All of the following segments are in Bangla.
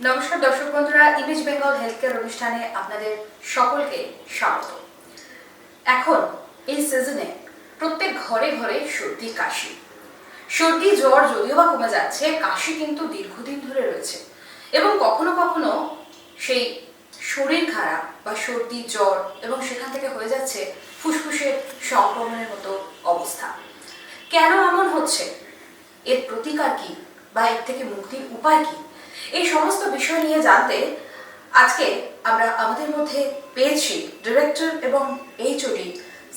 নমস্কার দর্শক বন্ধুরা ইমেজ বেঙ্গল হেলথ কেয়ার অনুষ্ঠানে আপনাদের সকলকে স্বাগত। এখন এই সিজনে প্রত্যেক ঘরে ঘরে সর্দি, কাশি। সর্দি, জ্বর যদিও বা কমে যাচ্ছে, কাশি কিন্তু দীর্ঘদিন ধরে রয়েছে। এবং কখনো কখনো সেই শরীর খারাপ বা সর্দি, জ্বর এবং সেখান থেকে হয়ে যাচ্ছে ফুসফুসের সংক্রমণের মতো অবস্থা। কেন এমন হচ্ছে? এর প্রতিকার কি বা এর থেকে মুক্তির উপায় কি? এই সমস্ত বিষয় নিয়ে জানতে আজকে আমরা আমাদের মধ্যে পেয়েছি ডিরেক্টর এবং HOD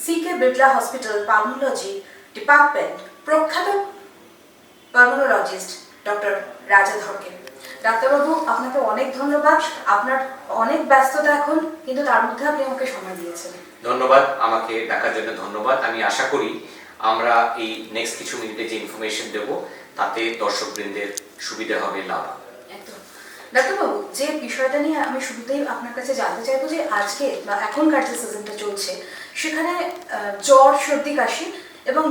C K Birla hospital pulmonology department প্রখ্যাত পালমোলজিস্ট ডক্টর রাজা ধরকে ডাক্তারবাবু, আপনাকে অনেক ধন্যবাদ। আপনার অনেক ব্যস্ততা এখন, কিন্তু তার মধ্যে আপনি আমাকে সময় দিয়েছেন। ধন্যবাদ। আমাকে ডাকার জন্য ধন্যবাদ। আমি আশা করি আমরা এই নেক্সট কিছু মিনিটে যে ইনফরমেশন দেব, তাতে দর্শকবৃন্দের সুবিধা হবে, লাভ ডাক্তারবাবু, যে বিষয়টা নিয়ে আমি শুরুতেই আপনার কাছে জানতে চাইব যে আজকে বা এখনকার যে সিজনটা চলছে, সেখানে জ্বর, সর্দি, কাশি এবং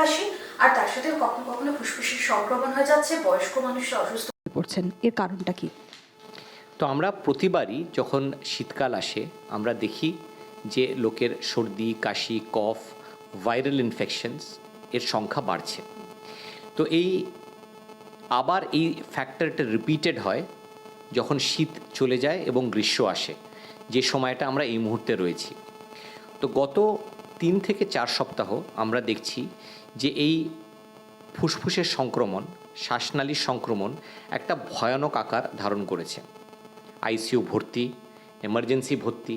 কাশি আর তার সাথে কখনো কখনো ফুসফুসের সংক্রমণ হয়ে যাচ্ছে, বয়স্ক মানুষরা অসুস্থ পড়ছেন, এর কারণটা কি? তো আমরা প্রতিবারই যখন শীতকাল আসে, আমরা দেখি যে লোকের সর্দি, কাশি, কফ, ভাইরাল ইনফেকশনস এর সংখ্যা বাড়ছে। তো এই আবার এই ফ্যাক্টরটা রিপিটেড হয় যখন শীত চলে যায় এবং গ্রীষ্ম আসে, যে সময়টা আমরা এই মুহূর্তে রয়েছি। তো গত তিন থেকে চার সপ্তাহ আমরা দেখছি যে এই ফুসফুসের সংক্রমণ, শ্বাসনালীর সংক্রমণ একটা ভয়ানক আকার ধারণ করেছে। আইসিইউ ভর্তি এমার্জেন্সি ভর্তি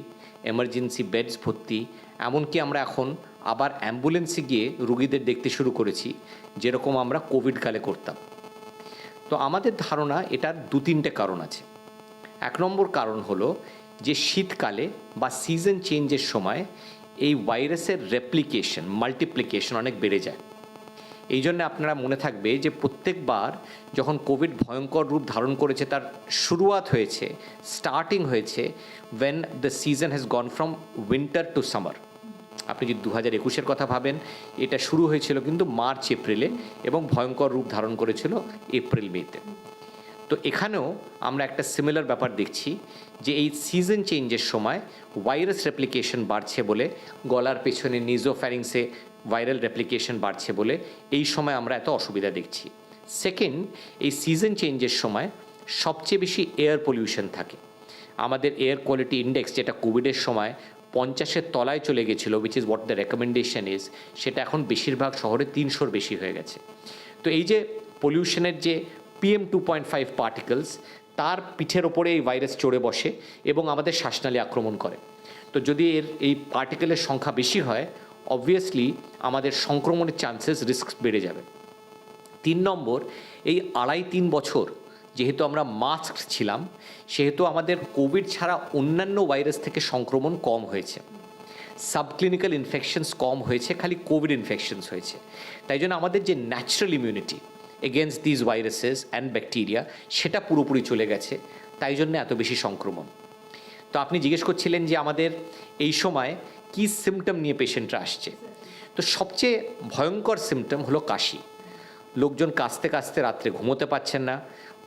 এমার্জেন্সি বেডস ভর্তি, এমনকি আমরা এখন আবার অ্যাম্বুলেন্সে গিয়ে রুগীদের দেখতে শুরু করেছি, যেরকম আমরা কোভিডকালে করতাম। তো আমাদের ধারণা এটার দু তিনটে কারণ আছে। এক নম্বর কারণ হলো যে শীতকালে বা সিজন চেঞ্জের সময় এই ভাইরাসের রেপ্লিকেশন মাল্টিপ্লিকেশন অনেক বেড়ে যায়। এই জন্য আপনারা মনে থাকবে যে প্রত্যেকবার যখন কোভিড ভয়ঙ্কর রূপ ধারণ করেছে, তার শুরুয়াত হয়েছে স্টার্টিং হয়েছে when the season has gone from winter to summer আপনি যদি দু হাজার একুশের কথা ভাবেন, এটা শুরু হয়েছিল কিন্তু মার্চ, এপ্রিলে এবং ভয়ঙ্কর রূপ ধারণ করেছিল এপ্রিল, মেতে। তো এখানেও আমরা একটা সিমিলার ব্যাপার দেখছি যে এই সিজন চেঞ্জের সময় ভাইরাস রেপ্লিকেশন বাড়ছে বলে গলার পেছনে নিজোফ্যারিংসে ভাইরাল রেপ্লিকেশন বাড়ছে বলে এই সময় আমরা এত অসুবিধা দেখছি। সেকেন্ড এই সিজন চেঞ্জের সময় সবচেয়ে বেশি এয়ার পলিউশন থাকে। আমাদের এয়ার কোয়ালিটি ইন্ডেক্স যেটা কোভিডের সময় পঞ্চাশের তলায় চলে গেছিল which is what the recommendation is সেটা এখন বেশিরভাগ শহরে তিনশোর বেশি হয়ে গেছে। তো এই যে পলিউশনের যে PM two point five particles তার পিঠের ওপরে এই ভাইরাস চড়ে বসে এবং আমাদের শ্বাসনালী আক্রমণ করে। তো যদি এর এই পার্টিকেলের সংখ্যা বেশি হয় অবভিয়াসলি আমাদের সংক্রমণের চান্সেস রিস্ক বেড়ে যাবে। তিন নম্বর, এই আড়াই তিন বছর যেহেতু আমরা মাস্ক ছিলাম, সেহেতু আমাদের কোভিড ছাড়া অন্যান্য ভাইরাস থেকে সংক্রমণ কম হয়েছে। সাবক্লিনিক্যাল ইনফেকশনস কম হয়েছে, খালি কোভিড ইনফেকশনস হয়েছে। তাই জন্য আমাদের যে natural immunity against this viruses and bacteria সেটা পুরোপুরি চলে গেছে, তাই জন্য এত বেশি সংক্রমণ। তো আপনি জিজ্ঞেস করছিলেন যে আমাদের এই সময় কী সিমটম নিয়ে পেশেন্টরা আসছে। তো সবচেয়ে ভয়ঙ্কর সিমটম হলো কাশি। লোকজন কাশতে কাশতে রাত্রে ঘুমোতে পারছেন না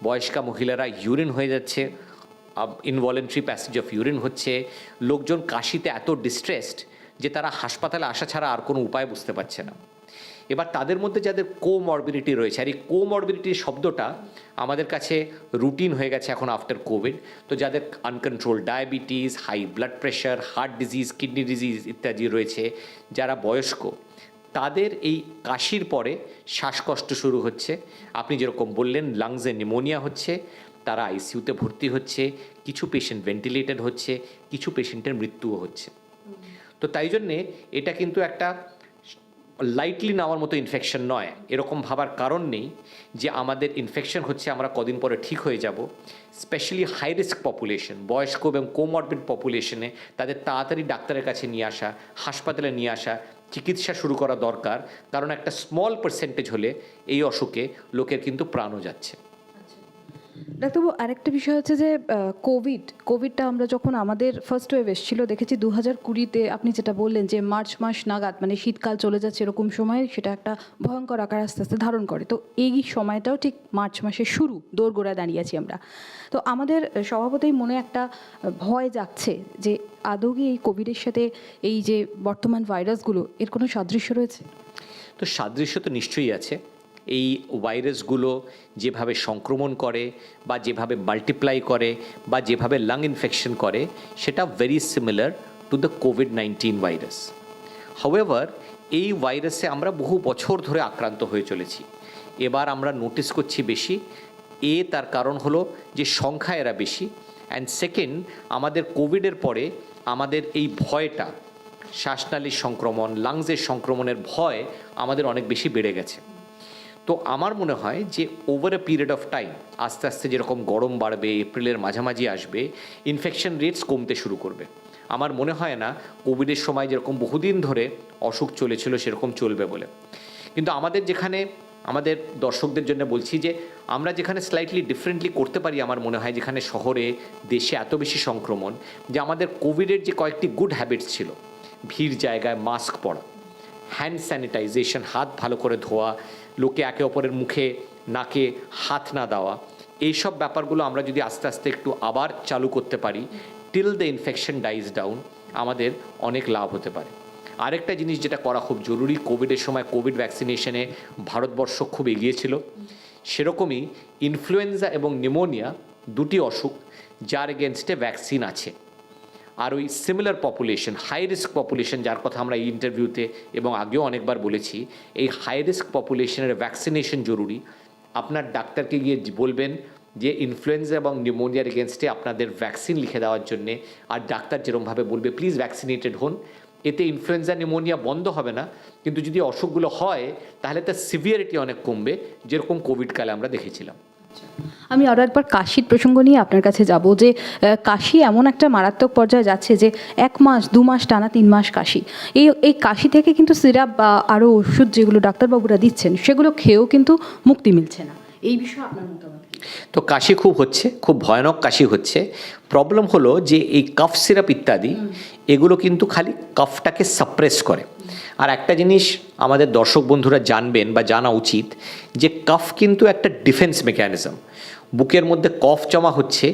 বয়স্কা মহিলারা ইউরিন হয়ে যাচ্ছে ইনভলেন্টারি প্যাসেজ অফ ইউরিন হচ্ছে। লোকজন কাশিতে এত ডিস্ট্রেসড যে তারা হাসপাতালে আসা ছাড়া আর কোনো উপায় বুঝতে পারছে না। এবার তাদের মধ্যে যাদের কোমরবিডিটি রয়েছে, আর এই কোমরবিডিটি শব্দটা আমাদের কাছে রুটিন হয়ে গেছে এখন আফটার কোভিড তো যাদের uncontrol diabetes high blood pressure heart disease kidney disease ইত্যাদি রয়েছে, যারা বয়স্ক তাদের এই কাশির পরে শ্বাসকষ্ট শুরু হচ্ছে। আপনি যেরকম বললেন লাংসে নিমোনিয়া হচ্ছে, তারা আইসিইউতে ভর্তি হচ্ছে, কিছু পেশেন্ট ভেন্টিলেটেড হচ্ছে, কিছু পেশেন্টের মৃত্যুও হচ্ছে। তো তাই জন্যে এটা কিন্তু একটা লাইটলি নেওয়ার মতো ইনফেকশন নয়। এরকম ভাবার কারণ নেই যে আমাদের ইনফেকশন হচ্ছে, আমরা কদিন পরে ঠিক হয়ে যাব। স্পেশালি হাই রিস্ক পপুলেশন বয়স্ক এবং কোমরবিড পপুলেশনে তাদের তাড়াতাড়ি ডাক্তারের কাছে নিয়ে আসা, হাসপাতালে নিয়ে আসা চিকিৎসা শুরু করা দরকার, কারণ একটা স্মল পার্সেন্টেজ হলে এই অসুখে লোকের কিন্তু প্রাণও যাচ্ছে। ডাক্তারবাবু, আরেকটা বিষয় হচ্ছে যে কোভিড কোভিডটা আমরা যখন আমাদের ফার্স্ট ওয়েভ এসেছিল, দেখেছি দু হাজার কুড়িতে আপনি যেটা বললেন যে, মার্চ মাস নাগাদ মানে শীতকাল চলে যাচ্ছে এরকম সময়, সেটা একটা ভয়ঙ্কর আকার আস্তে আস্তে ধারণ করে। তো এই সময়টাও ঠিক মার্চ মাসের শুরু, দোরগোড়ায় দাঁড়িয়ে আছি আমরা। তো আমাদের স্বভাবতই মনে একটা ভয় যাচ্ছে যে আদৌকি এই কোভিডের সাথে এই যে বর্তমান ভাইরাসগুলো এর কোনো সাদৃশ্য রয়েছে? তো সাদৃশ্য তো নিশ্চয়ই আছে। এই ভাইরাসগুলো যেভাবে সংক্রমণ করে বা যেভাবে মাল্টিপ্লাই করে বা যেভাবে লাং ইনফেকশন করে, সেটা very similar to the COVID nineteen virus however এই ভাইরাসে আমরা বহু বছর ধরে আক্রান্ত হয়ে চলেছি। এবার আমরা নোটিস করছি বেশি। এ তার কারণ হলো যে সংখ্যা এরা বেশি। অ্যান্ড সেকেন্ড আমাদের কোভিডের পরে আমাদের এই ভয়টা, শ্বাসনালীর সংক্রমণ লাংসের সংক্রমণের ভয় আমাদের অনেক বেশি বেড়ে গেছে। তো আমার মনে হয় যে over a period of time আস্তে আস্তে যেরকম গরম বাড়বে, এপ্রিলের মাঝামাঝি আসবে ইনফেকশন রেটস কমতে শুরু করবে। আমার মনে হয় না কোভিডের সময় যেরকম বহুদিন ধরে অসুখ চলেছিল সেরকম চলবে বলে। কিন্তু আমাদের যেখানে, আমাদের দর্শকদের জন্য বলছি যে আমরা যেখানে স্লাইটলি ডিফারেন্টলি করতে পারি, আমার মনে হয় যেখানে শহরে, দেশে এত বেশি সংক্রমণ যে আমাদের কোভিডের যে কয়েকটি গুড হ্যাবিটস ছিল, ভিড় জায়গায় মাস্ক পরা হ্যান্ড স্যানিটাইজেশন হাত ভালো করে ধোয়া লোকে একে অপরের মুখে, নাকে হাত না দেওয়া। এইসব ব্যাপারগুলো আমরা যদি আস্তে আস্তে একটু আবার চালু করতে পারি till the infection dies down আমাদের অনেক লাভ হতে পারে। আরেকটা জিনিস যেটা করা খুব জরুরি কোভিডের সময় কোভিড ভ্যাকসিনেশনে ভারতবর্ষ খুব এগিয়ে ছিল। সেরকমই ইনফ্লুয়েঞ্জা এবং নিউমোনিয়া দুটি অসুখ, যার এগেনস্টে ভ্যাকসিন আছে। আর ওই similar population high risk population যার কথা আমরা এই ইন্টারভিউতে এবং আগেও অনেকবার বলেছি, এই হাই রিস্ক পপুলেশনের ভ্যাকসিনেশন জরুরি। আপনার ডাক্তারকে গিয়ে বলবেন যে ইনফ্লুয়েঞ্জা এবং নিউমোনিয়ার এগেনস্টে আপনাদের ভ্যাকসিন লিখে দেওয়ার জন্যে, আর ডাক্তার যেরমভাবে বলবে প্লিজ ভ্যাকসিনেটেড হন। এতে ইনফ্লুয়েঞ্জা নিউমোনিয়া বন্ধ হবে না, কিন্তু যদি অসুখগুলো হয়, তাহলে তার সিভিয়ারিটি অনেক কমবে, যেরকম কোভিডকালে আমরা দেখেছিলাম। আমি আরও একবার কাশির প্রসঙ্গ নিয়ে আপনার কাছে যাব যে কাশি এমন একটা মারাত্মক পর্যায়ে যাচ্ছে যে এক মাস দু মাস টানা তিন মাস কাশি। এই এই কাশি থেকে কিন্তু সিরাপ বা আরও ওষুধ যেগুলো ডাক্তারবাবুরা দিচ্ছেন সেগুলো খেয়েও কিন্তু মুক্তি মিলছে না। এই বিষয়ে আপনার মতামত তো কাশি খুব হচ্ছে খুব ভয়ানক কাশি হচ্ছে। প্রবলেম হলো যে এই কাফ সিরাপ ইত্যাদি এগুলো কিন্তু খালি কাফটাকে সাপ্রেস করে। আর একটা জিনিস আমাদের দর্শক বন্ধুরা জানবেন বা জানা উচিত যে কাফ কিন্তু একটা ডিফেন্স মেকানিজম। বুকের মধ্যে কফ জমা হচ্ছে,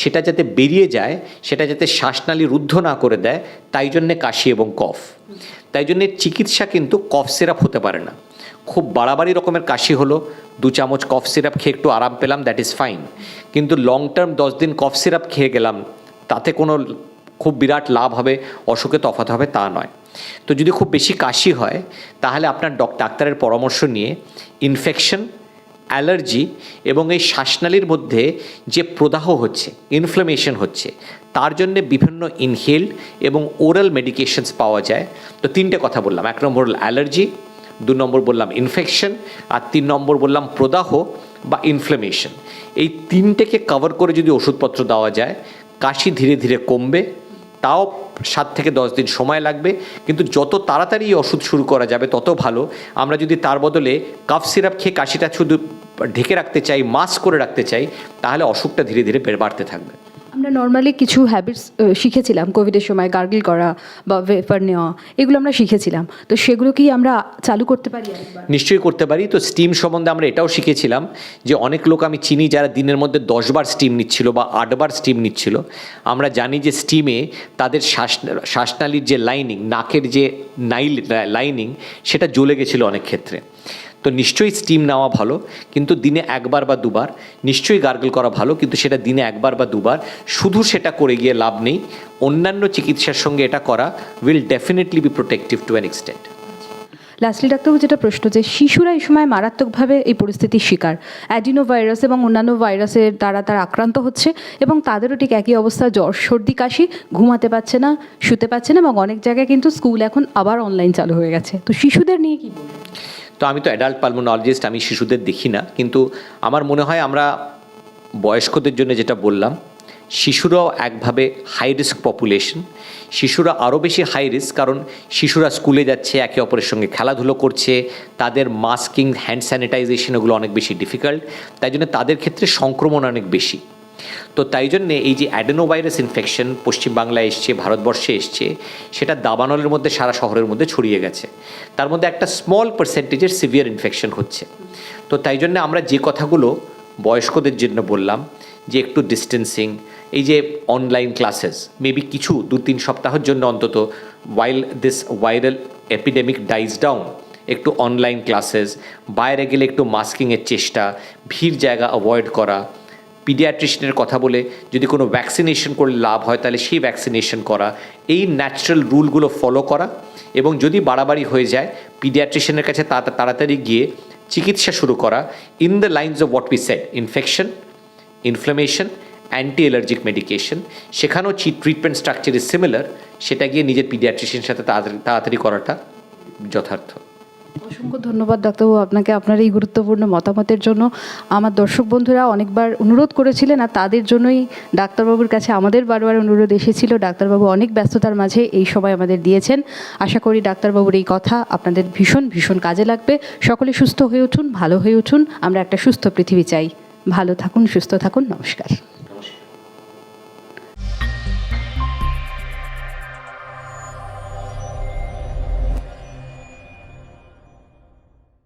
সেটা যাতে বেরিয়ে যায়, সেটা যাতে শ্বাসনালী রুদ্ধ না করে দেয়, তাই জন্যে কাশি এবং কফ। তাই জন্যে চিকিৎসা কিন্তু কফ সিরাপ হতে পারে না। খুব বাড়াবাড়ি রকমের কাশি হলো, দু চামচ কফ সিরাপ খেয়ে একটু আরাম পেলাম দ্যাট ইজ ফাইন কিন্তু লং টার্ম দশ দিন কফ সিরাপ খেয়ে গেলাম, তাতে কোনো খুব বিরাট লাভ হবে, অসুখে তফাৎ হবে তা নয়। তো যদি খুব বেশি কাশি হয়, তাহলে আপনার ডক, ডাক্তারের পরামর্শ নিয়ে ইনফেকশন অ্যালার্জি এবং এই শ্বাসনালীর মধ্যে যে প্রদাহ হচ্ছে ইনফ্লামেশন হচ্ছে, তার জন্য বিভিন্ন ইনহেলড এবং ওরাল মেডিকেশনস পাওয়া যায়। তো তিনটে কথা বললাম। এক নম্বর অ্যালার্জি দু নম্বর বললাম ইনফেকশন আর তিন নম্বর বললাম প্রদাহ বা ইনফ্লামেশন এই তিনটেকে কভার করে যদি ওষুধপত্র দেওয়া যায়, কাশি ধীরে ধীরে কমবে তাও সাত থেকে দশ দিন সময় লাগবে। কিন্তু যত তাড়াতাড়ি ওষুধ শুরু করা যাবে, তত ভালো। আমরা যদি তার বদলে কাফ সিরাপ খেয়ে কাশিটা শুধু ঢেকে রাখতে চাই, মাস্ক করে রাখতে চাই, তাহলে অসুখটা ধীরে ধীরে বেড়ে বাড়তে থাকবে। আমরা নর্মালি কিছু হ্যাবিটস শিখেছিলাম কোভিডের সময় গার্গিল করা বা ওয়েফার নেওয়া, এগুলো আমরা শিখেছিলাম। তো সেগুলো কি আমরা চালু করতে পারি নিশ্চয়ই করতে পারি। তো স্টিম সম্বন্ধে আমরা এটাও শিখেছিলাম যে অনেক লোক আমি চিনি যারা দিনের মধ্যে দশবার স্টিম নিচ্ছিল বা আটবার স্টিম নিচ্ছিল। আমরা জানি যে স্টিমে তাদের শ্বাস শ্বাসনালীর যে লাইনিং নাকের যে নাইল লাইনিং সেটা জ্বলে গেছিল অনেক ক্ষেত্রে। তো নিশ্চয়ই স্টিম নেওয়া ভালো, কিন্তু দিনে একবার বা দুবার, নিশ্চয়ই গার্গল করা ভালো, কিন্তু সেটা দিনে একবার বা দুবার, শুধু সেটা করে গিয়ে লাভ নেই। অন্যান্য চিকিৎসার সঙ্গে এটা করা will definitely be protective to an extent lastly ডাক্তারবাবু, যেটা প্রশ্ন যে শিশুরা এই সময় মারাত্মকভাবে এই পরিস্থিতির শিকার। অ্যাডিনো ভাইরাস এবং অন্যান্য ভাইরাসের দ্বারা তারা আক্রান্ত হচ্ছে এবং তাদেরও ঠিক একই অবস্থা, জ্বর, সর্দি, কাশি, ঘুমাতে পারছে না, শুতে পারছে না এবং অনেক জায়গায় কিন্তু স্কুল এখন আবার অনলাইন চালু হয়ে গেছে। তো শিশুদের নিয়ে কি তো আমি তো অ্যাডাল্ট পালমোনলজিস্ট আমি শিশুদের দেখি না। কিন্তু আমার মনে হয় আমরা বয়স্কদের জন্য যেটা বললাম, শিশুরাও একভাবে হাই রিস্ক পপুলেশন শিশুরা আরও বেশি হাই রিস্ক কারণ শিশুরা স্কুলে যাচ্ছে, একে অপরের সঙ্গে খেলাধুলো করছে, তাদের মাস্কিং হ্যান্ড স্যানিটাইজেশন এগুলো অনেক বেশি ডিফিকাল্ট তাই জন্য তাদের ক্ষেত্রে সংক্রমণ অনেক বেশি। তো তাই জন্যে এই যে অ্যাডেনোভাইরাস ইনফেকশন পশ্চিমবাংলায় এসছে, ভারতবর্ষে এসছে, সেটা দাবানলের মধ্যে, সারা শহরের মধ্যে ছড়িয়ে গেছে। তার মধ্যে একটা স্মল পার্সেন্টেজের সিভিয়ার ইনফেকশন হচ্ছে। তো তাই জন্য আমরা যে কথাগুলো বয়স্কদের জন্য বললাম, যে একটু ডিস্টেন্সিং এই যে অনলাইন ক্লাসেস মেবি কিছু দু তিন সপ্তাহের জন্য অন্তত while this viral epidemic dies down একটু অনলাইন ক্লাসেস বাইরে গেলে একটু মাস্কিংয়ের চেষ্টা, ভিড় জায়গা অ্যাভয়েড করা পিডিয়াট্রিশনের কথা বলে যদি কোনো ভ্যাকসিনেশন করলে লাভ হয়, তাহলে সেই ভ্যাকসিনেশন করা, এই ন্যাচারাল রুলগুলো ফলো করা এবং যদি বাড়াবাড়ি হয়ে যায় পিডিয়াট্রিশনের কাছে তাড়াতাড়ি গিয়ে চিকিৎসা শুরু করা in the lines of what we set infection inflammation anti allergic medication সেখানেও চি ট্রিটমেন্ট স্ট্রাকচার ইজ সিমিলার সেটা গিয়ে নিজের পিডিয়াট্রিশিয়ানের সাথে তাড়াতাড়ি করাটা যথার্থ। অসংখ্য ধন্যবাদ, ডাক্তারবাবু। আপনাকে আপনার এই গুরুত্বপূর্ণ মতামতের জন্য। আমার দর্শক বন্ধুরা অনেকবার অনুরোধ করেছিলেন আর তাদের জন্যই ডাক্তারবাবুর কাছে আমাদের বারবার অনুরোধ এসেছিল। ডাক্তারবাবু অনেক ব্যস্ততার মাঝে এই সময় আমাদের দিয়েছেন। আশা করি ডাক্তারবাবুর এই কথা আপনাদের ভীষণ ভীষণ কাজে লাগবে। সকলে সুস্থ হয়ে উঠুন, ভালো হয়ে উঠুন। আমরা একটা সুস্থ পৃথিবী চাই। ভালো থাকুন, সুস্থ থাকুন। নমস্কার।